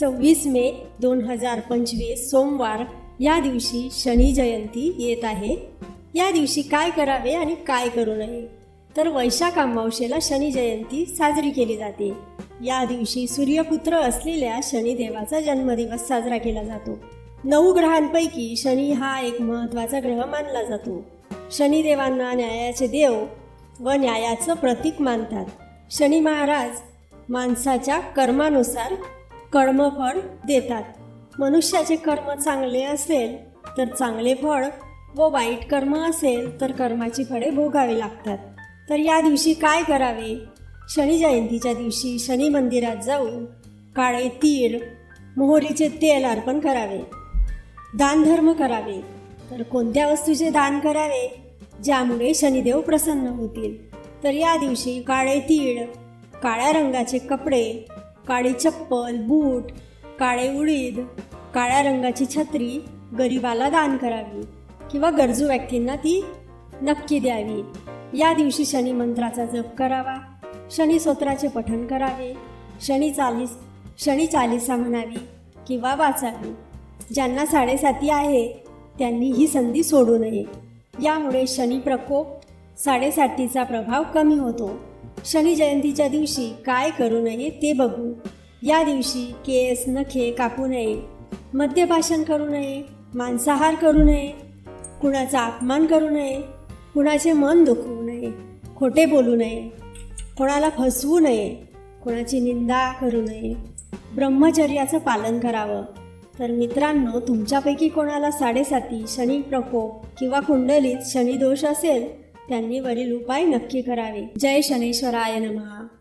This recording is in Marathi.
सव्वीस मे दोन हजार पंचवीस सोमवार या दिवशी शनी जयंती येत आहे. या दिवशी काय करावे आणि काय करू नये? तर वैशाख अमावशेला शनी जयंती साजरी केली जाते. या दिवशी सूर्यपुत्र असलेल्या शनिदेवाचा जन्मदिवस साजरा केला जातो. नऊ ग्रहांपैकी शनी हा एक महत्त्वाचा ग्रह मानला जातो. शनिदेवांना न्यायाचे देव व न्यायाचं प्रतीक मानतात. शनी महाराज माणसाच्या कर्मानुसार कर्मफळ देतात. मनुष्याचे कर्म चांगले असेल तर चांगले फळ व वाईट कर्म असेल तर कर्माची फळे भोगावी लागतात. तर या दिवशी काय करावे? शनी जयंतीच्या दिवशी शनी मंदिरात जाऊन काळे तीळ मोहरीचे तेल अर्पण करावे. दानधर्म करावे. तर कोणत्या वस्तूचे दान करावे? ज्यामुळे शनिदेव प्रसन्न होतील. तर या दिवशी काळे तीळ काळ्या रंगाचे कपडे काळी चप्पल बूट काळे उडीद काळ्या रंगाची छत्री गरिबाला दान करावी किंवा गरजू व्यक्तींना ती नक्की द्यावी. या दिवशी शनी मंत्राचा जप करावा शनी स्तोत्राचे पठण करावे शनी चालीस शनी चालिसा म्हणावी किंवा वाचावी. ज्यांना साडेसाती आहे त्यांनी ही संधी सोडू नये. यामुळे शनी प्रकोप साडेसातीचा प्रभाव कमी होतो. शनी जयंतीच्या दिवशी काय करू नये ते बघू. या दिवशी केस नखे कापू नये. मद्यपाशन करू नये. मांसाहार करू नये. कुणाचा अपमान करू नये. कुणाचे मन दुखवू नये. खोटे बोलू नये. कोणाला फसवू नये. कोणाची निंदा करू नये. ब्रह्मचर्याचं पालन करावं. तर मित्रांनो तुमच्यापैकी कोणाला साडेसाती शनी प्रकोप किंवा कुंडलीत शनी दोष असेल त्यांनी वरील उपाय नक्की करावे. जय शनेश्वराय नमः.